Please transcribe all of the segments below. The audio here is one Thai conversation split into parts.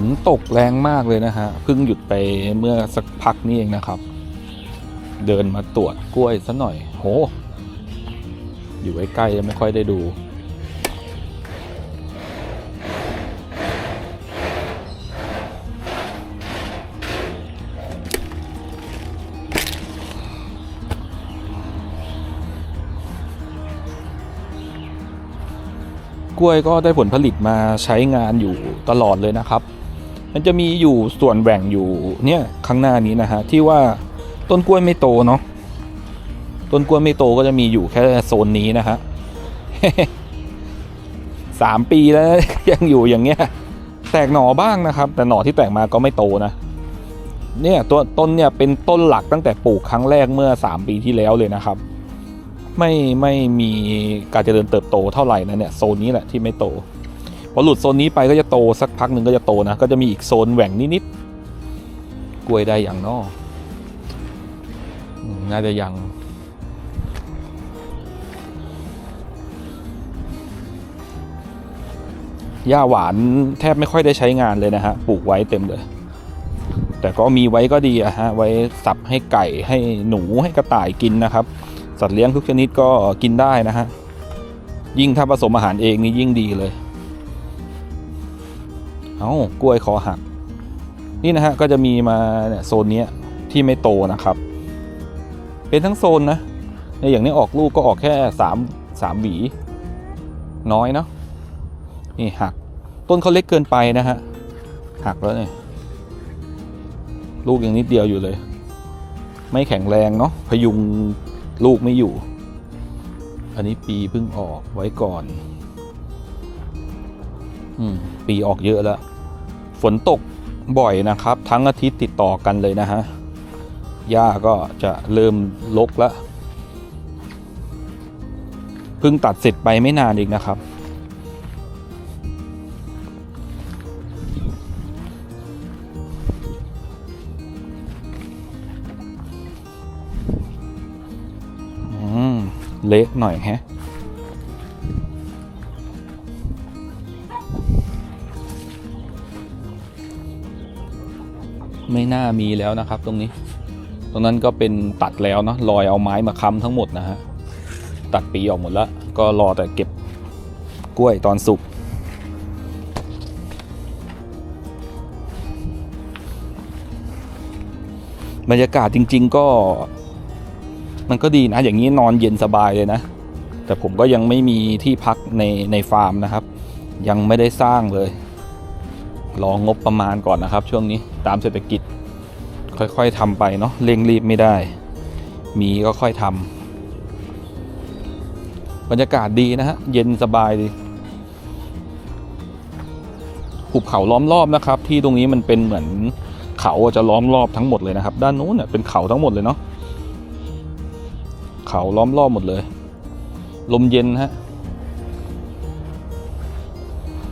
ฝนตกแรงมากเลยนะฮะเพิ่งหยุดไปเมื่อสักพักนี้เองนะครับ เดินมาตรวจกล้วยซะหน่อย โห อยู่ใกล้ๆยังไม่ค่อยได้ดู กล้วยก็ได้ผลผลิตมาใช้งานอยู่ตลอดเลยนะครับ มันจะมีอยู่ส่วนแบ่งอยู่เนี่ยข้างหน้านี้นะฮะที่ว่าต้นกล้วยไม่โตเนาะต้นกล้วยไม่โตก็จะมีอยู่แค่โซนนี้นะฮะสามปีแล้วยังอยู่อย่างเงี้ย แตกหน่อบ้างนะครับ แต่หน่อที่แตกมาก็ไม่โตนะเนี่ยตัวต้นเนี่ยเป็นต้นหลักตั้งแต่ปลูกครั้งแรกเมื่อ 3 ปีที่แล้วเลยนะครับ ไม่ไม่มีการเจริญเติบโตเท่าไหร่นะเนี่ยโซนนี้แหละที่ไม่โต พอหลุดโซนนี้ไปก็จะโตสักพักหนึ่งก็จะโตนะ ก็จะมีอีกโซนแหว่งนิดๆกล้วยได้อย่างนอกอืมน่าจะยังหญ้าหวานแทบไม่ค่อยได้ใช้งานเลยนะฮะ ปลูกไว้เต็มเลย แต่ก็มีไว้ก็ดีอะฮะ ไว้สับให้ไก่ให้หนูให้กระต่ายกินนะครับ สัตว์เลี้ยงทุกชนิดก็กินได้นะฮะ ยิ่งถ้าผสมอาหารเองนี่ยิ่งดีเลย เอากล้วยคอหัก นี่นะฮะก็จะมีมาเนี่ยโซนนี้ที่ไม่โตนะครับ เป็นทั้งโซนนะในอย่างนี้ออกลูกก็ออกแค่สามสามหวี น้อยเนาะนี่หัก ต้นเขาเล็กเกินไปนะฮะหักแล้วเนี่ยลูกยังนิดเดียวอยู่เลย ไม่แข็งแรงเนาะพยุงลูกไม่อยู่ อันนี้ปีเพิ่งออกไว้ก่อน อืม ปีออกเยอะแล้ว ฝนตกบ่อยนะครับ ทั้งอาทิตย์ติดต่อกันเลยนะฮะหญ้าก็จะเริ่มลกแล้วเพิ่งตัดเสร็จไปไม่นานเองนะครับอืมเละหน่อยแฮะ ไม่น่ามีแล้วนะครับตรงนี้ ตรงนั้นก็เป็นตัดแล้วเนาะลอยเอาไม้มาค้ำทั้งหมดนะฮะตัดปีออกหมดแล้วก็รอแต่เก็บกล้วยตอนสุกบรรยากาศจริง ๆก็ มันก็ดีนะ อย่างนี้นอนเย็นสบายเลยนะ แต่ผมก็ยังไม่มีที่พักในในฟาร์มนะครับ ยังไม่ได้สร้างเลย รองงบประมาณก่อนนะครับ ช่วงนี้ตามเศรษฐกิจ ค่อยๆทำไปเนาะเร่งรีบไม่ได้ มีก็ค่อยทำบรรยากาศดีนะฮะ เย็นสบายดีหุบเขาล้อมรอบนะครับ ที่ตรงนี้มันเป็นเหมือนเขาจะล้อมรอบทั้งหมดเลยนะครับ ด้านนู้นเนี่ยเป็นเขาทั้งหมดเลยเนาะเขาล้อมรอบหมดเลย ลมเย็นฮะ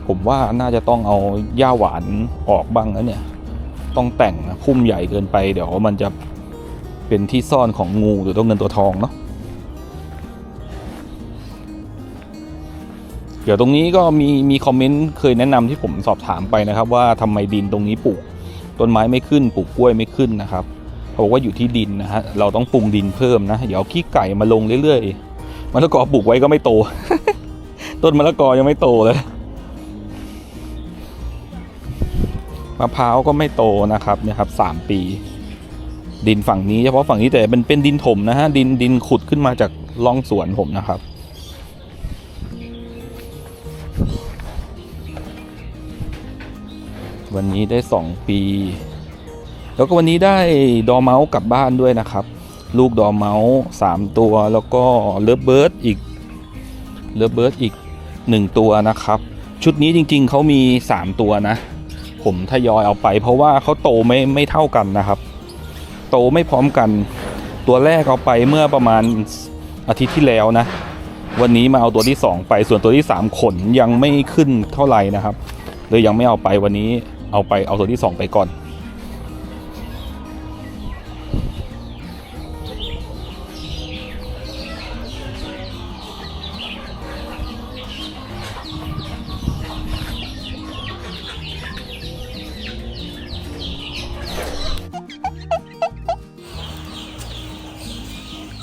ผมว่าน่าจะต้องเอาหญ้าหวานออกบ้างนะเนี่ย ต้องแต่งนะพุ่มใหญ่เกินไป เดี๋ยวมันจะเป็นที่ซ่อนของงูหรือตัวเงินตัวทองเนาะเดี๋ยวตรงนี้ก็มีมีคอมเมนต์เคยแนะนำที่ผมสอบถามไปนะครับ ว่าทำไมดินตรงนี้ปลูกต้นไม้ไม่ขึ้นปลูกกล้วยไม่ขึ้นนะครับเขาบอกว่าอยู่ที่ดินนะฮะเราต้องปรุงดินเพิ่มนะเดี๋ยวขี้ไก่มาลงเรื่อยๆมะละกอปลูกไว้ก็ไม่โต ต้นมะละกอยังไม่โตเลย มะพร้าวก็ไม่โตนะครับนี่ยครับสามปี ดินฝั่งนี้เฉพาะฝั่งนี้แต่เป็นเป็นดินถมนะฮะดินดินขุดขึ้นมาจากร่องสวนผมนะครับ วันนี้ได้สองปี แล้วก็วันนี้ได้ดอเมาส์กลับบ้านด้วยนะครับ ลูกดอเมาส์สามตัวแล้วก็เลิฟเบิร์ดอีกเลิฟเบิร์ดอีกหนึ่งตัวนะครับ ชุดนี้จริงๆเขามีสามตัวนะ ผมทยอยเอาไปเพราะว่าเขาโตไม่ไม่เท่ากันนะครับ โตไม่พร้อมกัน ตัวแรกเอาไปเมื่อประมาณอาทิตย์ที่แล้วนะ วันนี้มาเอาตัวที่สองไปส่วนตัวที่สามขนยังไม่ขึ้นเท่าไหร่นะครับเลยยังไม่เอาไปวันนี้เอาไปเอาตัวที่สองไปก่อน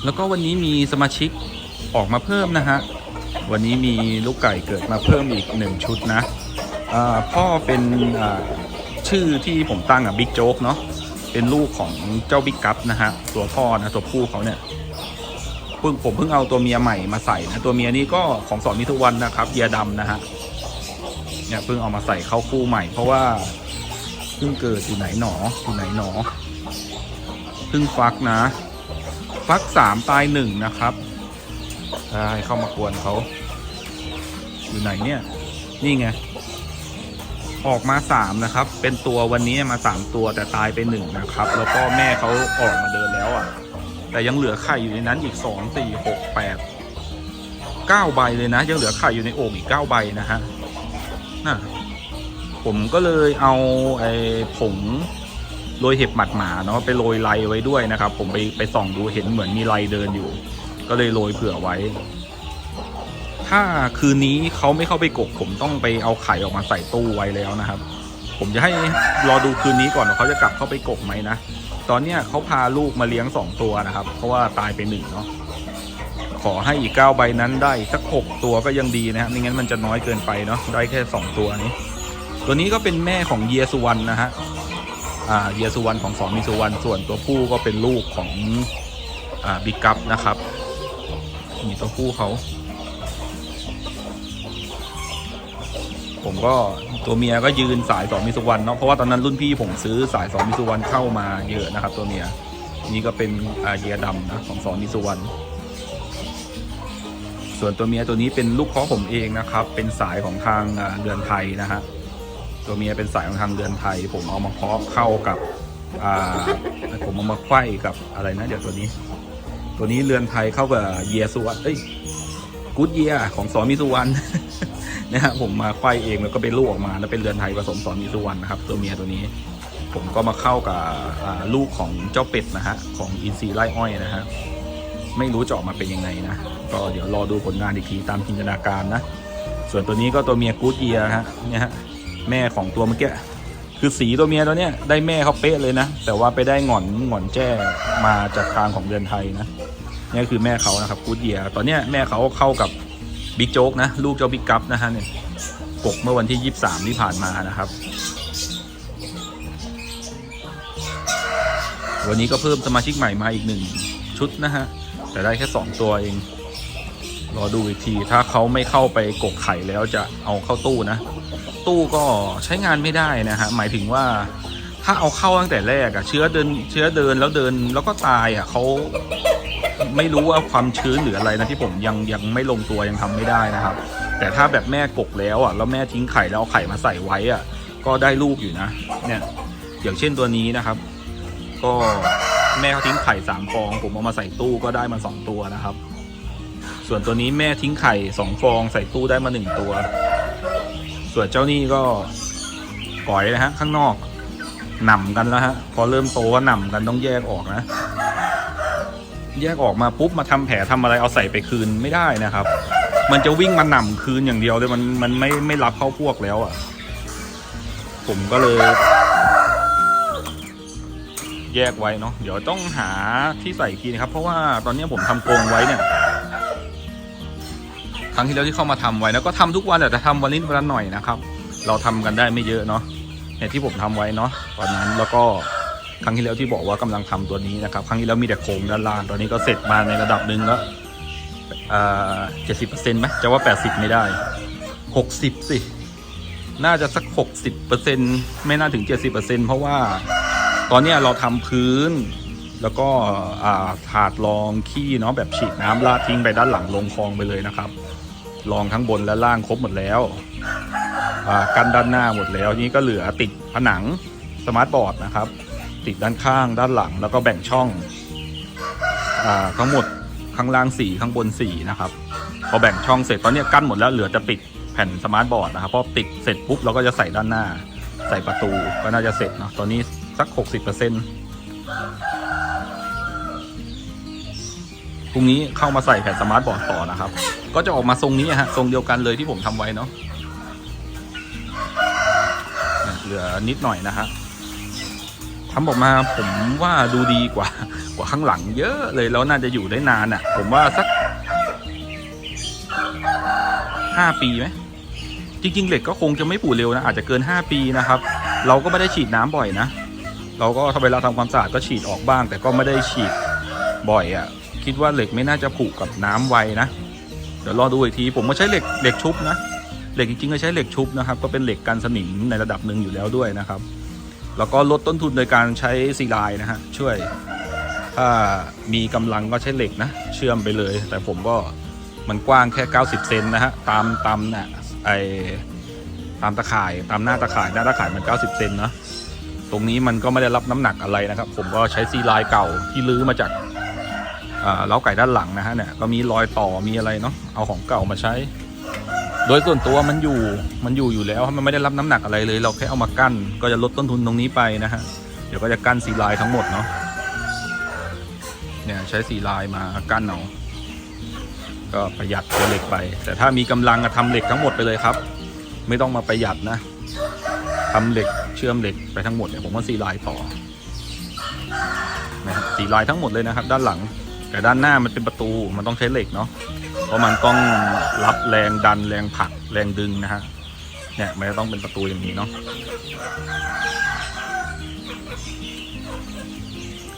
แล้วก็วันนี้มีสมาชิกออกมาเพิ่มนะฮะ วันนี้มีลูกไก่เกิดมาเพิ่มอีกหนึ่งชุดนะอ่าพ่อเป็นชื่อที่ผมตั้งอะบิ๊กโจ๊กเนาะเป็นลูกของเจ้าบิ๊กกัปนะฮะตัวพ่อนะตัวผู้เขาเนี่ยเพิ่งผมเพิ่งเอาตัวเมียใหม่มาใส่นะตัวเมียนี่ก็ของสอนมิทุวันนะครับเยียดำนะฮะเนี่ยเพิ่งเอามาใส่เข้าคู่ใหม่ เพราะว่าเพิ่งเกิดอยู่ไหนหนออยู่ไหนหนอเพิ่งฟักนะ ฟักสามตายหนึ่งนะครับได้เข้ามากวนเขาอยู่ไหนเนี่ย นี่ไง ออกมาสามนะครับ เป็นตัววันนี้มาสามตัวแต่ตายไปหนึ่งนะครับ แล้วก็แม่เขาออกมาเดินแล้วอะ แต่ยังเหลือไข่อยู่ในนั้นอีกสองสี่หกแปดเก้าใบเลยนะ ยังเหลือไข่อยู่ในโอ่งอีกเก้าใบนะฮะน่ะผมก็เลยเอาไอ้ผง โรยเห็บหมัดหมาเนาะไปโรยไรไว้ด้วยนะครับ ผมไปไปส่องดูเห็นเหมือนมีไรเดินอยู่ ก็เลยโรยเผื่อไว้ ถ้าคืนนี้เขาไม่เข้าไปกก ผมต้องไปเอาไข่ออกมาใส่ตู้ไว้แล้วนะครับ ผมจะให้รอดูคืนนี้ก่อนว่าเขาจะกลับเข้าไปกกไหมนะตอนเนี้ยเขาพาลูกมาเลี้ยงสองตัวนะครับ เพราะว่าตายไปหนึ่งเนาะขอให้อีกเก้าใบนั้นได้สักหกตัวก็ยังดีนะครับไม่งั้นมันจะน้อยเกินไปเนาะได้แค่สองตัวนี้ ตัวนี้ก็เป็นแม่ของเยสุวรรณนะฮะ เยสุวรรณของสอนมีสุวรรณส่วนตัวผู้ก็เป็นลูกของอ่าบิ๊กกัปนะครับมีตัวผู้เขาผมก็ตัวเมียก็ยืนสายสองมิสุวรรณเนาะเพราะว่าตอนนั้นรุ่นพี่ผมซื้อสายสองมิสุวรรณเข้ามาเยอะนะครับ ตัวเมียนี่ก็เป็นอาเยียดำนะของสองมิสุวรรณส่วนตัวเมียตัวนี้เป็นลูกเพาะผมเองนะครับ เป็นสายของทางเรือนไทยนะฮะ ตัวเมียเป็นสายของทางเรือนไทย ผมเอามาเพาะเข้ากับอ่าผมเอามาไขว้กับอะไรนะ เดี๋ยวตัวนี้ ตัวนี้เรือนไทยเข้ากับเยียสุวรรณเอ้ยกูดเยียของสอนมิสุวรรณนะฮะผมมาไขว้เองแล้วก็เป็นลูกออกมาแล้วเป็นเรือนไทยผสมสอนมีสุวรรณนะครับ ตัวเมียตัวนี้ ผมก็มาเข้ากับลูกของเจ้าเป็ดนะฮะของอินซีไร่อ้อยนะฮะไม่รู้จะออกมาเป็นยังไงนะก็เดี๋ยวรอดูผลงานอีกทีตามจินตนาการนะ ส่วนตัวนี้ก็ตัวเมียกูดเยียฮะเนี่ยฮะ แม่ของตัวเมื่อกี้คือสีตัวเมียตัวเนี้ยได้แม่เขาเป๊ะเลยนะ แต่ว่าไปได้หงอนหงอนแจ้มาจากทางของเรือนไทยนะนี่คือแม่เขานะครับกูดเยียตอนเนี้ยแม่เขาเข้ากับบิ๊กโจ๊กนะลูกเจ้าบิ๊กกัปนะฮะเนี่ยกกเมื่อวันที่ 23 ที่ผ่านมานะครับ วันนี้ก็เพิ่มสมาชิกใหม่มาอีกหนึ่งชุดนะฮะแต่ได้แค่ 2 ตัวเอง รอดูอีกที ถ้าเขาไม่เข้าไปกกไข่แล้วจะเอาเข้าตู้นะ ตู้ก็ใช้งานไม่ได้นะฮะหมายถึงว่าถ้าเอาเข้าตั้งแต่แรกอะเชื้อเดินเชื้อเดินแล้วเดินแล้วก็ตายอะเขาไม่รู้ว่าความชื้นหรืออะไรนะที่ผมยังยังไม่ลงตัวยังทำไม่ได้นะครับ แต่ถ้าแบบแม่กกแล้วอะแล้วแม่ทิ้งไข่แล้วเอาไข่มาใส่ไว้อะก็ได้ลูกอยู่นะ เนี่ยอย่างเช่นตัวนี้นะครับ ก็แม่เขาทิ้งไข่สามฟอง ผมเอามาใส่ตู้ก็ได้มาสองตัวนะครับ ส่วนตัวนี้แม่ทิ้งไข่สองฟองใส่ตู้ได้มาหนึ่งตัว ส่วนเจ้านี่ก็ก่อยนะฮะ ข้างนอกหน่ำกันแล้วฮะ พอเริ่มโตก็หน่ำกันต้องแยกออกนะ แยกออกมาปุ๊บมาทำแผลทำอะไรเอาใส่ไปคืนไม่ได้นะครับ มันจะวิ่งมาหน่ำคืนอย่างเดียวเลยมันมันไม่ไม่รับเข้าพวกแล้วอะ ผมก็เลย แยกไว้เนาะเดี๋ยวต้องหาที่ใส่กทีนะครับ เพราะว่าตอนนี้ผมทำกรงไว้เนี่ย ครั้งที่แล้วที่เข้ามาทำไว้แล้วก็ทำทุกวันแต่ทำวันนิดวันละหน่อยนะครับ เราทำกันได้ไม่เยอะเนาะเนี่ยที่ผมทำไว้เนาะตอนนั้นแล้วก็ครั้งที่แล้วที่บอกว่ากำลังทำตัวนี้นะครับ ครั้งที่แล้วมีแต่โครงด้านล่างตอนนี้ก็เสร็จมาในระดับหนึ่งแล้วเจ็ดสิบเปอร์เซ็นต์ไหมจะว่าแปดสิบไม่ได้หกสิบสิ น่าจะสักหกสิบเปอร์เซ็นต์ไม่น่าถึงเจ็ดสิบเปอร์เซ็นต์เพราะว่าตอนนี้เราทำพื้น แล้วก็ถาดรองขี้เนาะแบบฉีดน้ำลาดทิ้งไปด้านหลังลงคลองไปเลยนะครับ รองทั้งบนและล่างครบหมดแล้วอ่ากันด้านหน้าหมดแล้วนี่ก็เหลือติดผนังสมาร์ทบอร์ดนะครับ ติดด้านข้างด้านหลังแล้วก็แบ่งช่องอทั้งหมดข้างล่างสี่ข้างบนสี่นะครับ พอแบ่งช่องเสร็จตอนนี้กั้นหมดแล้วเหลือจะติดแผ่นสมาร์ทบอร์ดนะครับพอติดเสร็จปุ๊บเราก็จะใส่ด้านหน้า ใส่ประตูก็น่าจะเสร็จเนาะตอนนี้สักหกสิบเพรุ่งนี้เข้ามาใส่แผ่นสมาร์ทบอร์ดต่อนะครับ ก็จะออกมาทรงนี้ฮะทรงเดียวกันเลยที่ผมทำไว้เนาะเหลือนิดหน่อยนะฮะทำออกมาผมว่าดูดีกว่ากว่าข้างหลังเยอะเลยแล้วน่าจะอยู่ได้นานอะ ผมว่าสักห้าปีไหมจริง ๆ เหล็กก็คงจะไม่ปูเร็วนะ อาจจะเกิน 5 ปีนะครับ เราก็ไม่ได้ฉีดน้ำบ่อยนะ เราก็ถ้าเวลาทำความสะอาดก็ฉีดออกบ้าง แต่ก็ไม่ได้ฉีดบ่อยอะ่ะ คิดว่าเหล็กไม่น่าจะผุกับน้ำไวนะ เดี๋ยวรอดูอีกที ผมก็ใช้เหล็กเหล็กชุบนะ เหล็กจริงๆก็ใช้เหล็กชุบนะครับ ก็เป็นเหล็กกันสนิมในระดับหนึ่งอยู่แล้วด้วยนะครับ แล้วก็ลดต้นทุนโดยการใช้ซีไลน์นะฮะช่วย ถ้ามีกำลังก็ใช้เหล็กนะ เชื่อมไปเลย แต่ผมก็มันกว้างแค่ 90 เซนนะฮะตามตามน่ะไอตามตะข่ายตามหน้าตะข่ายหน้าตะข่ายมัน 90 เซนนะตรงนี้มันก็ไม่ได้รับน้ำหนักอะไรนะครับ ผมก็ใช้ซีไลน์เก่าที่ลื้อมาจาก เล้าไก่ด้านหลังนะฮะเนี่ยก็มีรอยต่อมีอะไรเนาะเอาของเก่ามาใช้ โดยส่วนตัวมันอยู่มันอยู่อยู่แล้วมันไม่ได้รับน้ำหนักอะไรเลย เราแค่เอามากั้น ก็จะลดต้นทุนตรงนี้ไปนะฮะเดี๋ยวก็จะกั้นซีลน์ทั้งหมดเนาะเนี่ยใช้ซีลน์มากั้นเอาก็ประหยัดตัวเหล็กไป แต่ถ้ามีกำลังอะทำเหล็กทั้งหมดไปเลยครับ ไม่ต้องมาประหยัดนะทำเหล็กเชื่อมเหล็กไปทั้งหมดเนี่ยผมว่าซีลน์ต่อนะครับซีลน์ทั้งหมดเลยนะครับ ด้านหลัง แต่ด้านหน้ามันเป็นประตูมันต้องใช้เหล็กเนาะเพราะมันต้องรับแรงดันแรงผลักแรงดึงนะฮะเนี่ยมันจะต้องเป็นประตูอย่างนี้เนาะ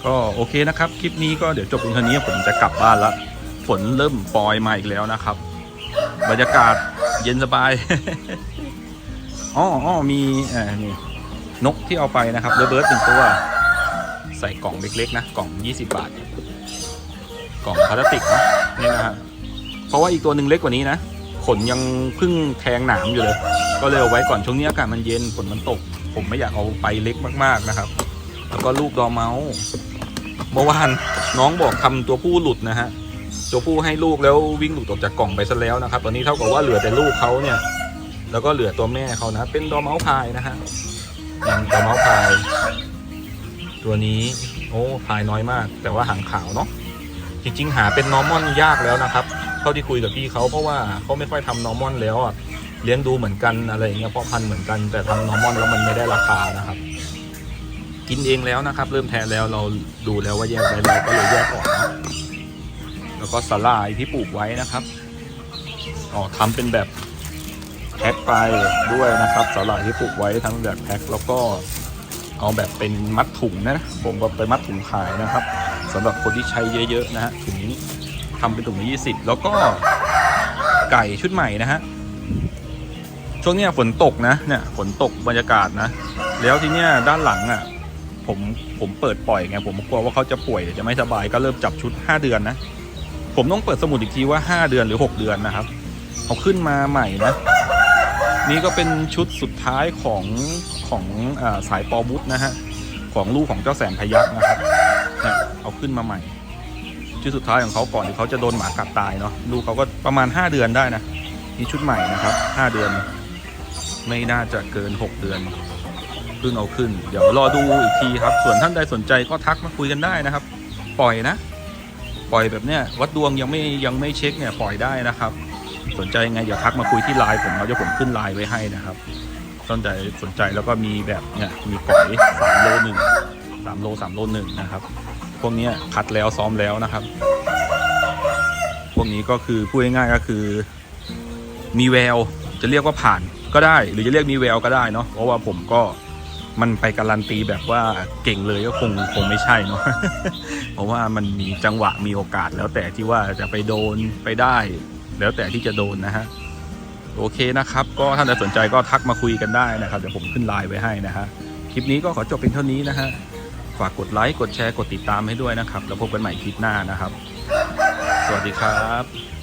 ก็โอเคนะครับ คลิปนี้ก็เดี๋ยวจบเพียงเท่านี้ผมจะกลับบ้านละฝนเริ่มปลอยมาอีกแล้วนะครับ บรรยากาศเย็นสบายอ๋ออ๋อมีเอ่อนี่นกที่เอาไปนะครับเบอร์เบิร์ดหนึ่งตัว ใส่กล่องเล็กๆนะ กล่อง 20 บาท กล่องพลาสติกนะนี่นะฮะเพราะว่าอีกตัวหนึ่งเล็กกว่านี้นะขนยังเพิ่งแทงหนามอยู่เลย ก็เลยเอาไว้ก่อนช่วงนี้อากาศมันเย็นฝนมันตก ผมไม่อยากเอาไปเล็กมากๆนะครับ แล้วก็ลูกดอเมาส์เมื่อวานน้องบอกทำตัวผู้หลุดนะฮะตัวผู้ให้ลูกแล้ววิ่งหลุดออกจากกล่องไปซะแล้วนะครับ ตอนนี้เท่ากับว่าเหลือแต่ลูกเขาเนี่ย แล้วก็เหลือตัวแม่เขานะ เป็นดอเมาส์พายนะฮะยังดอเมาส์พาย ตัวนี้โอ้พายน้อยมาก แต่ว่าหางขาวเนาะ จริงๆ หาเป็นนอร์มอนยากแล้วนะครับเท่าที่คุยกับพี่เขาเพราะว่าเขาไม่ค่อยทำนอร์มอนแล้วอะเลี้ยงดูเหมือนกันอะไรอย่างเงี้ยเพราะพันธุ์เหมือนกันแต่ทำนอร์มอนแล้วมันไม่ได้ราคานะครับ กินเองแล้วนะครับ เริ่มแทนแล้วเราดูแล้วว่าแยกได้แล้วก็เลยแยกออกนะแล้วก็สลายที่ปลูกไว้นะครับอ๋อทำเป็นแบบแพ็คไปด้วยนะครับสลายที่ปลูกไว้ทั้งแบบแพ็คแล้วก็เอาแบบเป็นมัดถุงนะผมก็ไปมัดถุงขายนะครับ สำหรับคนที่ใช้เยอะๆนะฮะถุงนี้ทำเป็นถุงละยี่สิบแล้วก็ไก่ชุดใหม่นะฮะช่วงเนี้ยฝนตกนะเนี่ยฝนตกบรรยากาศนะ แล้วทีเนี้ยด้านหลังอะผมผมเปิดปล่อยไงผมกลัวว่าเขาจะป่วยจะไม่สบายก็เริ่มจับชุด 5 เดือนนะ ผมต้องเปิดสมุดอีกทีว่า 5 เดือนหรือ 6 เดือนนะครับเอาขึ้นมาใหม่นะ นี่ก็เป็นชุดสุดท้ายของของอสายปอบุตนะฮะของลูกของเจ้าแสนพยักนะครับ เอาขึ้นมาใหม่ชุดสุดท้ายของเขาก่อนที่เขาจะโดนหมากัดตายเนาะลูกเขาก็ประมาณ 5 เดือนได้นะนี่ชุดใหม่นะครับ 5 เดือน ไม่น่าจะเกิน 6 เดือนเพิ่งเอาขึ้น เดี๋ยวรอดูอีกทีครับ ส่วนท่านใดสนใจก็ทักมาคุยกันได้นะครับ ปล่อยนะ ปล่อยแบบเนี้ยวัดดวงยังไม่ยังไม่เช็คเนี่ยปล่อยได้นะครับ สนใจยังไงอย่าทักมาคุยที่ไลน์ผมเราจะผมขึ้นไลน์ไว้ให้นะครับสนใจสนใจแล้วก็มีแบบเนี่ยมีปล่อยสามโลหนึ่งสามโลสามโลหนึ่งนะครับ พวกนี้คัดแล้วซ้อมแล้วนะครับ พวกนี้ก็คือพูดง่ายๆก็คือ มีแววจะเรียกว่าผ่านก็ได้ หรือจะเรียกมีแววก็ได้เนาะเพราะว่าผมก็มันไปการันตีแบบว่าเก่งเลยก็คงคงไม่ใช่เนาะเพราะว่ามันมีจังหวะมีโอกาสแล้วแต่ที่ว่าจะไปโดนไปได้ แล้วแต่ที่จะโดนนะฮะโอเคนะครับ ก็ถ้าใครสนใจก็ทักมาคุยกันได้นะครับเดี๋ยวผมขึ้นไลน์ไว้ให้นะฮะคลิปนี้ก็ขอจบเป็นเท่านี้นะฮะ ฝากกดไลค์ กดแชร์ กดติดตามให้ด้วยนะครับ แล้วพบกันใหม่คลิปหน้านะครับ สวัสดีครับ